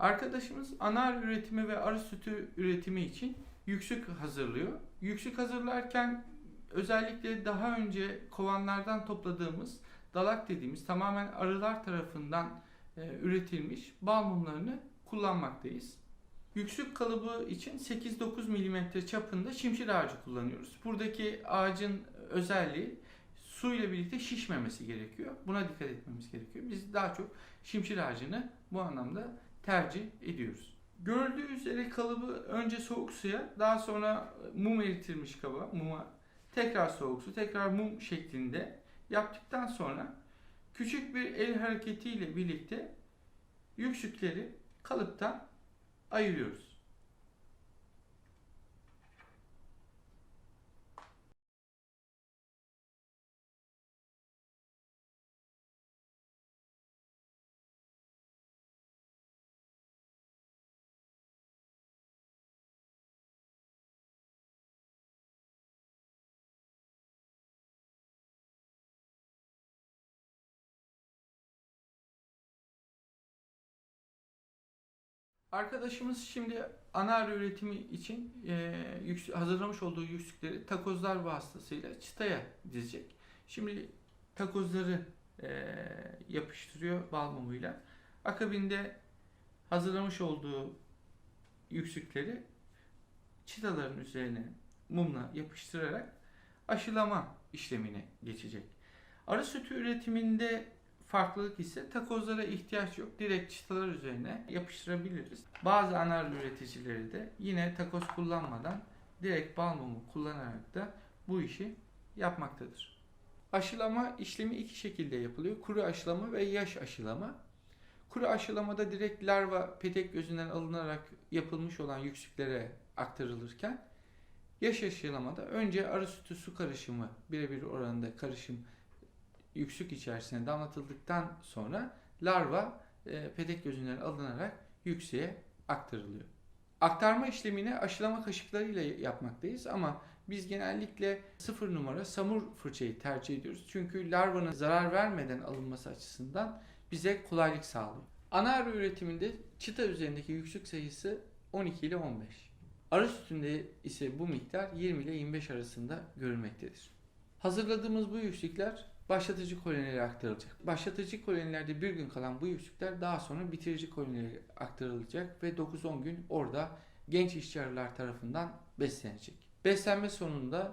Arkadaşımız anar üretimi ve arı sütü üretimi için yüksük hazırlıyor. Yüksük hazırlarken özellikle daha önce kovanlardan topladığımız dalak dediğimiz tamamen arılar tarafından e, üretilmiş bal mumlarını kullanmaktayız. Yüksük kalıbı için 8-9 mm çapında şimşir ağacı kullanıyoruz. Buradaki ağacın özelliği su ile birlikte şişmemesi gerekiyor. Buna dikkat etmemiz gerekiyor. Biz daha çok şimşir ağacını bu anlamda tercih ediyoruz. Görüldüğü üzere kalıbı önce soğuk suya, daha sonra mum eritilmiş kaba, muma tekrar soğuk su, tekrar mum şeklinde yaptıktan sonra küçük bir el hareketiyle birlikte yüksükleri kalıptan ayırıyoruz. Arkadaşımız şimdi anar üretimi için e, hazırlamış olduğu yüksükleri takozlar vasıtasıyla çıtaya dizecek. Şimdi takozları e, yapıştırıyor bal mumuyla. Akabinde hazırlamış olduğu yüksükleri çıtaların üzerine mumla yapıştırarak aşılama işlemine geçecek. Arı sütü üretiminde farklılık ise takozlara ihtiyaç yok. Direkt çıtalar üzerine yapıştırabiliriz. Bazı anar üreticileri de yine takoz kullanmadan direkt bal mumu kullanarak da bu işi yapmaktadır. Aşılama işlemi iki şekilde yapılıyor. Kuru aşılama ve yaş aşılama. Kuru aşılamada direkt larva petek gözünden alınarak yapılmış olan yüksüklere aktarılırken yaş aşılamada önce arı sütü su karışımı birebir oranında karışım yüksük içerisine damlatıldıktan sonra larva e, petek gözünden alınarak yükseğe aktarılıyor. Aktarma işlemini aşılama kaşıklarıyla yapmaktayız ama biz genellikle sıfır numara samur fırçayı tercih ediyoruz. Çünkü larvanın zarar vermeden alınması açısından bize kolaylık sağlıyor. Ana arı üretiminde çıta üzerindeki yüksük sayısı 12 ile 15. Arı sütünde ise bu miktar 20 ile 25 arasında görülmektedir. Hazırladığımız bu yüksükler başlatıcı kolonilere aktarılacak. Başlatıcı kolonilerde bir gün kalan bu yüksükler daha sonra bitirici kolonilere aktarılacak ve 9-10 gün orada genç işçi tarafından beslenecek. Beslenme sonunda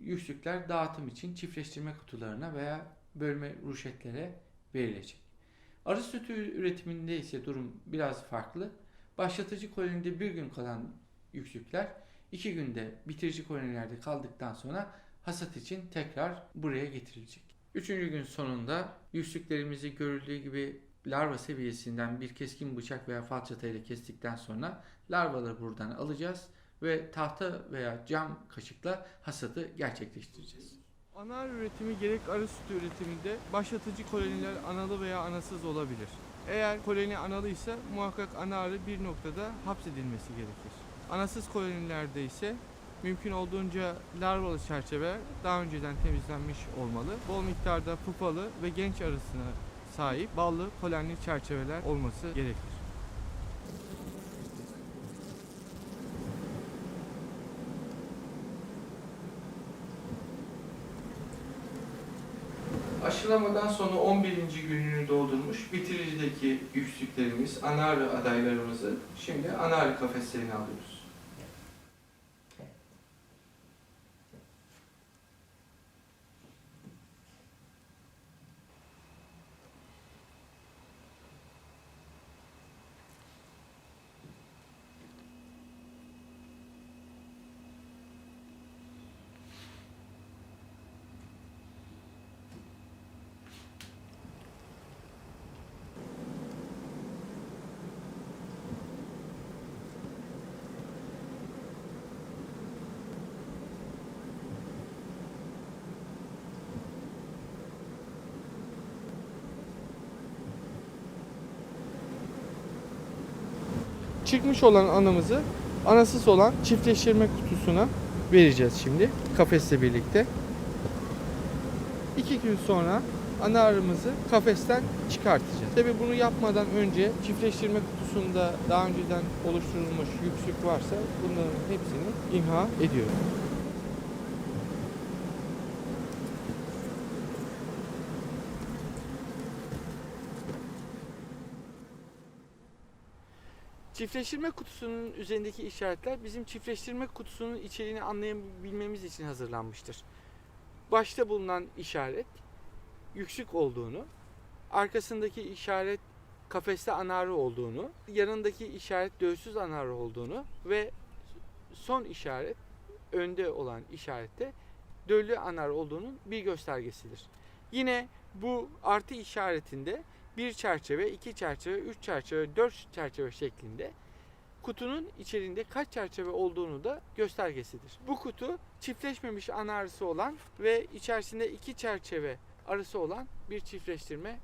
yüksükler dağıtım için çiftleştirme kutularına veya bölme ruşetlere verilecek. Arı sütü üretiminde ise durum biraz farklı. Başlatıcı kolonide bir gün kalan yüksükler iki günde bitirici kolonilerde kaldıktan sonra hasat için tekrar buraya getirilecek. Üçüncü gün sonunda yüksüklerimizi görüldüğü gibi larva seviyesinden bir keskin bıçak veya falçata ile kestikten sonra larvaları buradan alacağız ve tahta veya cam kaşıkla hasadı gerçekleştireceğiz. Anar üretimi gerek arı sütü üretiminde başlatıcı koloniler analı veya anasız olabilir. Eğer koloni analıysa muhakkak ana arı bir noktada hapsedilmesi gerekir. Anasız kolonilerde ise mümkün olduğunca larvalı çerçeveler daha önceden temizlenmiş olmalı. Bol miktarda pupalı ve genç arısına sahip ballı polenli çerçeveler olması gerekir. Aşılamadan sonra 11. gününü doldurmuş bitiricideki yüksüklerimiz, anarı adaylarımızı şimdi anarı kafeslerine alıyoruz. Çıkmış olan anamızı anasız olan çiftleştirme kutusuna vereceğiz şimdi kafesle birlikte. İki gün sonra ana arımızı kafesten çıkartacağız. Tabi bunu yapmadan önce çiftleştirme kutusunda daha önceden oluşturulmuş yüksük varsa bunların hepsini imha ediyoruz. Çiftleştirme kutusunun üzerindeki işaretler bizim çiftleştirme kutusunun içeriğini anlayabilmemiz için hazırlanmıştır. Başta bulunan işaret yüksük olduğunu, arkasındaki işaret kafeste anarı olduğunu, yanındaki işaret dövsüz anarı olduğunu ve son işaret önde olan işarette döllü anar olduğunun bir göstergesidir. Yine bu artı işaretinde bir çerçeve, iki çerçeve, üç çerçeve, dört çerçeve şeklinde kutunun içerisinde kaç çerçeve olduğunu da göstergesidir. Bu kutu çiftleşmemiş ana arısı olan ve içerisinde iki çerçeve arısı olan bir çiftleştirme